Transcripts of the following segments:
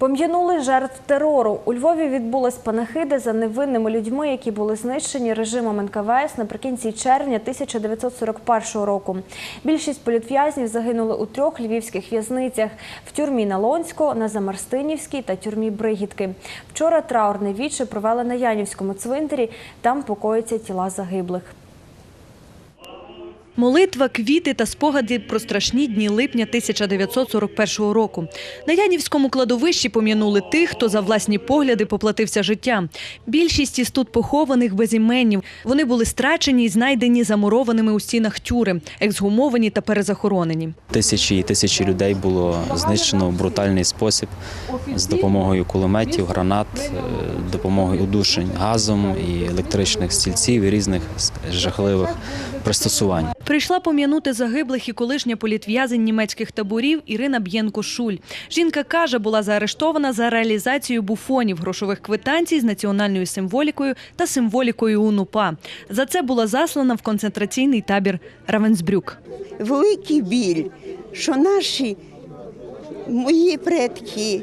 Пом'янули жертв терору. У Львові відбулась панахида за невинними людьми, які були знищені режимом НКВС наприкінці червня 1941 року. Більшість політв'язнів загинули у трьох львівських в'язницях – в тюрмі на Лонську, на Замарстинівській та тюрмі Бригітки. Вчора траурне віче провели на Янівському цвинтарі. Там покоїться тіла загиблих. Молитва, квіти та спогади про страшні дні липня 1941 року. На Янівському кладовищі пом'янули тих, хто за власні погляди поплатився життям. Більшість із тут похованих безіменні. Вони були страчені і знайдені замурованими у стінах тюрем, ексгумовані та перезахоронені. Тисячі і тисячі людей було знищено в брутальний спосіб з допомогою кулеметів, гранат, е, допомогою удушень газом і електричних стільців і різних жахливих пристосувань. Прийшла пом'янути загиблих і колишня політв'язень німецьких таборів Ірина Б'єнко-Шуль. Жінка каже, була заарештована за реалізацію буфонів грошових квитанцій з національною символікою та символікою УНУПА. За це була заслана в концентраційний табір Равенсбрюк. великий біль, що наші мої предки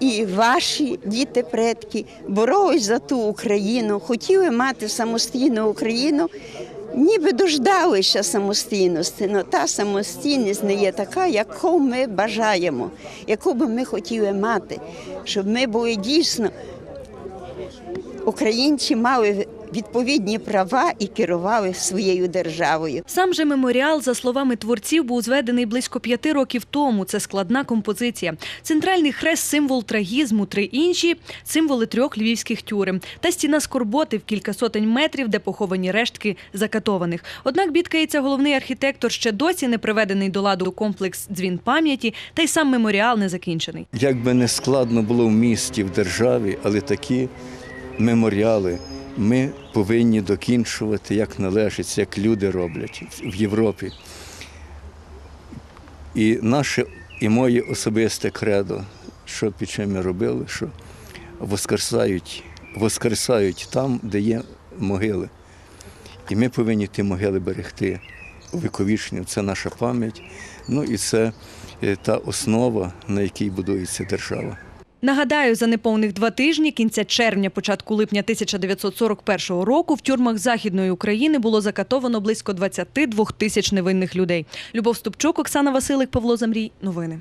і ваші діти предки боролись за ту Україну, хотіли мати самостійну Україну. Ніби дождалися самостійності, але та самостійність не є така, яку ми бажаємо, яку би ми хотіли мати, щоб ми були дійсно українці мали відповідні права і керували своєю державою. Сам же меморіал, за словами творців, був зведений близько п'яти років тому. Це складна композиція. Центральний хрест символ трагізму, три інші символи трьох львівських тюрем та стіна скорботи в кілька сотень метрів, де поховані рештки закатованих. Однак бідкається головний архітектор ще досі не приведений до ладу комплекс дзвін пам'яті, та й сам меморіал не закінчений. Як би не складно було в місті, в державі, але такі меморіали ми повинні докінчувати як належить, як люди роблять в Європі. І наше і моє особисте кредо, що під чим ми робили, що воскресають, воскресають там, де є могили. І ми повинні ті могили берегти увіковічні. Це наша пам'ять. Ну і це е, та основа, на якій будується держава. Нагадаю, за неповних два тижні кінця червня, початку липня 1941 року в тюрмах Західної України було закатовано близько 22 тисяч невинних людей. Любов Ступчук, Оксана Василик, Павло Замрій. Новини.